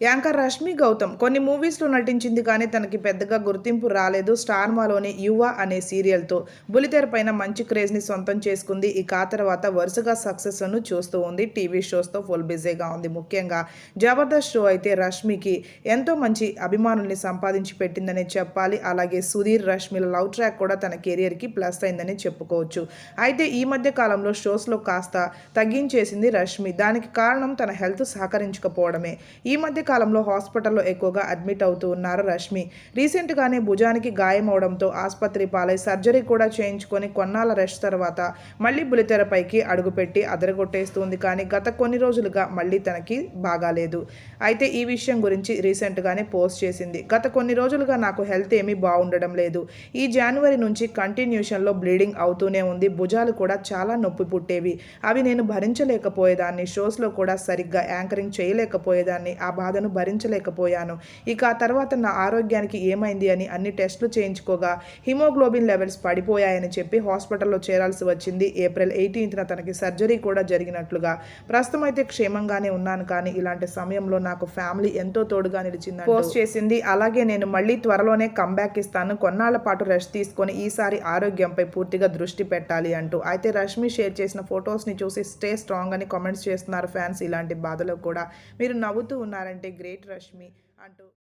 Anchor Rashmi Gautam కొన్ని మూవీస్లో నటించింది కానీ తనకి పెద్దగా గుర్తింపు రాలేదు. స్టార్ మాలోని యువ అనే సీరియల్తో బులితెర పైన మంచి క్రేజ్ని సొంతం చేసుకుంది. ఇక ఆ తర్వాత వరుసగా సక్సెస్లను చూస్తూ ఉంది. టీవీ షోస్తో ఫుల్ బిజీగా ఉంది. ముఖ్యంగా జబర్దస్త్ షో అయితే రష్మికి ఎంతో మంచి అభిమానుల్ని సంపాదించి పెట్టిందనే చెప్పాలి. అలాగే సుధీర్ రష్మిల లవ్ ట్రాక్ కూడా తన కెరియర్కి ప్లస్ అయిందని చెప్పుకోవచ్చు. అయితే ఈ మధ్య కాలంలో షోస్లో కాస్త తగ్గించేసింది రష్మి. దానికి కారణం తన హెల్త్ సహకరించకపోవడమే. ఈ మధ్య కాలంలో హాస్పిటల్లో ఎక్కువగా అడ్మిట్ అవుతూ ఉన్నారు రష్మి. రీసెంట్గానే భుజానికి గాయం అవడంతో ఆసుపత్రి పాలై సర్జరీ కూడా చేయించుకొని కొన్నాళ్ళ రెస్ట్ తర్వాత మళ్ళీ బులితెరపైకి అడుగుపెట్టి అదరగొట్టేస్తుంది. కానీ గత కొన్ని రోజులుగా మళ్ళీ తనకి బాగాలేదు. అయితే ఈ విషయం గురించి రీసెంట్గానే పోస్ట్ చేసింది. గత కొన్ని రోజులుగా నాకు హెల్త్ ఏమీ బాగుండడం లేదు. ఈ జనవరి నుంచి కంటిన్యూషన్లో బ్లీడింగ్ అవుతూనే ఉంది. భుజాలు కూడా చాలా నొప్పి పుట్టేవి. అవి నేను భరించలేకపోయేదాన్ని. షోస్లో కూడా సరిగ్గా యాంకరింగ్ చేయలేకపోయేదాన్ని. ఆ బాధను భరించలేకపోయాను. ఇక ఆ తర్వాత నా ఆరోగ్యానికి ఏమైంది అని అన్ని టెస్టులు చేయించుకోగా హిమోగ్లోబిన్ లెవెల్స్ పడిపోయాయని చెప్పి హాస్పిటల్లో చేరాల్సి వచ్చింది. ఏప్రిల్ ఎయిటీన్త్న తనకి సర్జరీ కూడా జరిగినట్లుగా. ప్రస్తుతం అయితే క్షేమంగానే ఉన్నాను కానీ ఇలాంటి సమయంలో నాకు ఫ్యామిలీ ఎంతో తోడుగా నిలిచింది పోస్ట్ చేసింది. అలాగే నేను మళ్ళీ త్వరలోనే కంబ్యాక్ ఇస్తాను. కొన్నాళ్ళ పాటు రెస్ట్ తీసుకొని ఈసారి ఆరోగ్యంపై పూర్తిగా దృష్టి పెట్టాలి అంటూ. అయితే రష్మి షేర్ చేసిన ఫొటోస్ని చూసి స్టే స్ట్రాంగ్ అని కామెంట్స్ చేస్తున్నారు ఫ్యాన్స్. ఇలాంటి బాధలో కూడా మీరు నవ్వుతూ ఉన్నారంటే గ్రేట్ రష్మి అంటూ